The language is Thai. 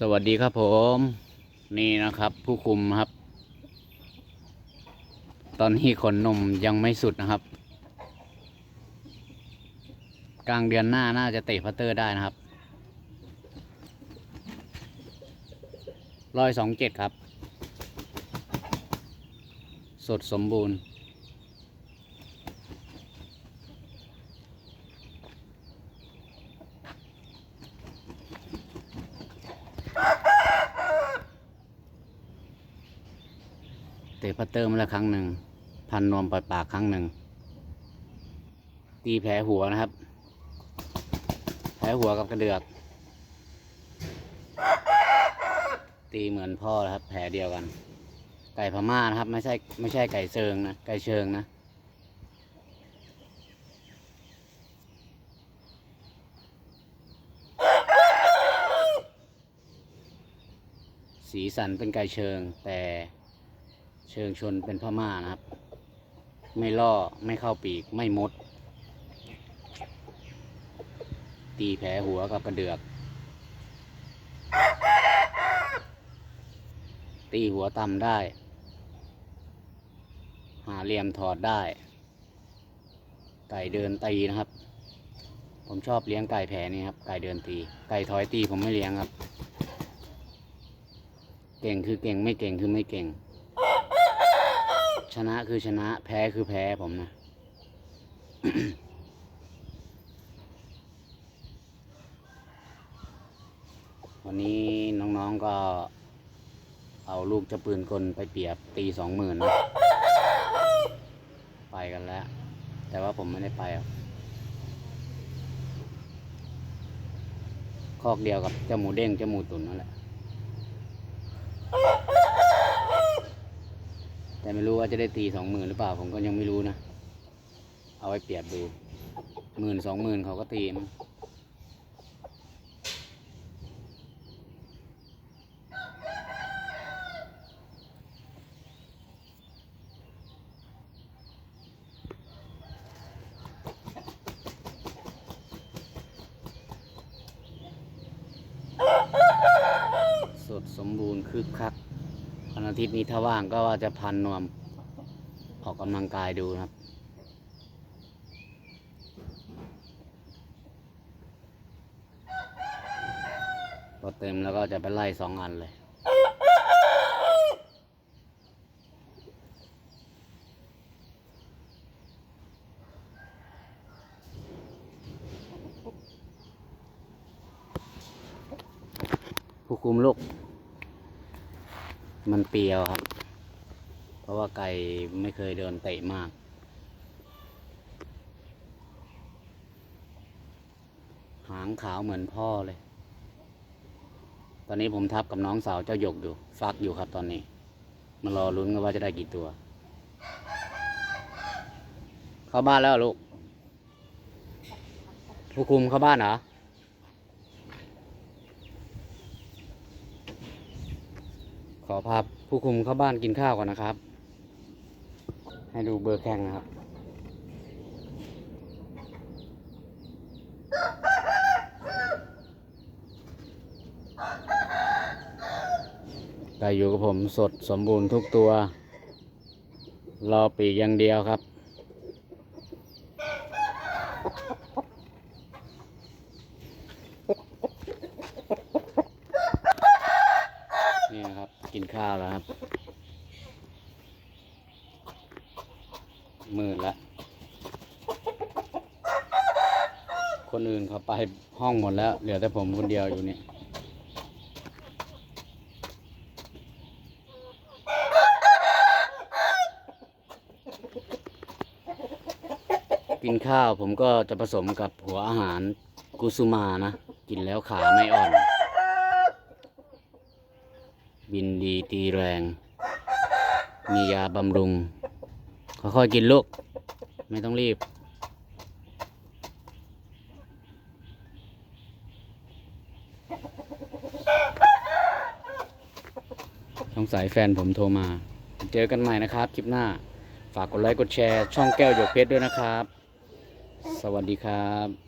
สวัสดีครับผม นี่นะครับ ผู้คุมครับ ตอนนี้ขนนมยังไม่สุดนะครับ กลางเดือนหน้าน่าจะเตะพัตเตอร์ได้นะครับร้อยสองเจ็ดครับ สดสมบูรณ์ เตะพัตเตอร์มาแล้วครั้งหนึ่ง พันนวมปล่อยปากครั้งหนึ่ง ตีแผลหัวนะครับ แผลหัวกับกระเดือก ตีเหมือนพ่อนะครับ แผลเดียวกัน ไก่พม่านะครับ ไม่ใช่ไม่ใช่ไก่เชิงนะ ไก่เชิงนะสีสันเป็นไก่เชิงแต่ เชิงชนเป็นพม่านะครับ ไม่ล่อไม่เข้าปีกไม่มด ตีแผลหัวกับกระเดือก ตีหัวต่ำได้ หาเหลี่ยมถอดได้ไก่เดินตีนะครับ ผมชอบเลี้ยงไก่แผลนี่ครับ ไก่เดินตี ไก่ถอยตีผมไม่เลี้ยงครับ เก่งคือเก่งไม่เก่งคือไม่เก่ง ชนะคือชนะ แพ้คือแพ้ผมนะ วันนี้น้องๆก็ เอาลูกจะปืนกลไปเปียบตีสองหมื่นนะไปกันแล้ว แต่ว่าผมไม่ได้ไปอะคอกเดียวกับเจ้าหมูเด้งเจ้าหมูตุนนั่นแหละ แต่ไม่รู้ว่าจะได้ตีสองหมื่นหรือเปล่า ผมก็ยังไม่รู้นะ เอาไว้เปรียบดูหมื่นสองหมื่นเขาก็ตีมสดสมบูรณ์คึกคัก อาทิตย์นี้ถ้าว่างก็ว่าจะพันนวม ออกกำลังกายดูครับ พอเต็มแล้วก็จะไปไล่สองอันเลยผู้คุมลูก มันเปรียวครับ เพราะว่าไก่ไม่เคยเดินเตะมาก หางขาวเหมือนพ่อเลย ตอนนี้ผมทับกับน้องสาวเจ้าหยกอยู่ ฟักอยู่ครับตอนนี้ มารอลุ้นกันว่าจะได้กี่ตัว เข้าบ้านแล้วลูกผู้คุมเข้าบ้านเหรอ อพาผู้คุมเข้าบ้านกินข้าวก่อนนะครับ ให้ดูเบอร์แข่งนะครับไก่อยู่กับผมสดสมบูรณ์ทุกตัว รอปีกอย่างเดียวครับ นี่นะครับ กิน ข้าวแล้วครับ มืดละ คนอื่นเขาไปห้องหมดแล้ว เหลือแต่ผมคนเดียวอยู่นี่กินข้าวผมก็จะผสมกับหัวอาหารกุสุมานะ กินแล้วขาไม่อ่อน บินดีตีแรง มียาบำรุงค่อยๆกินลูก ไม่ต้องรีบ สงสัยแฟนผมโทรมา เจอกันใหม่นะครับ คลิปหน้า ฝากกดไลค์กดแชร์ ช่องแก้วหยกเพชรด้วยนะครับ สวัสดีครับ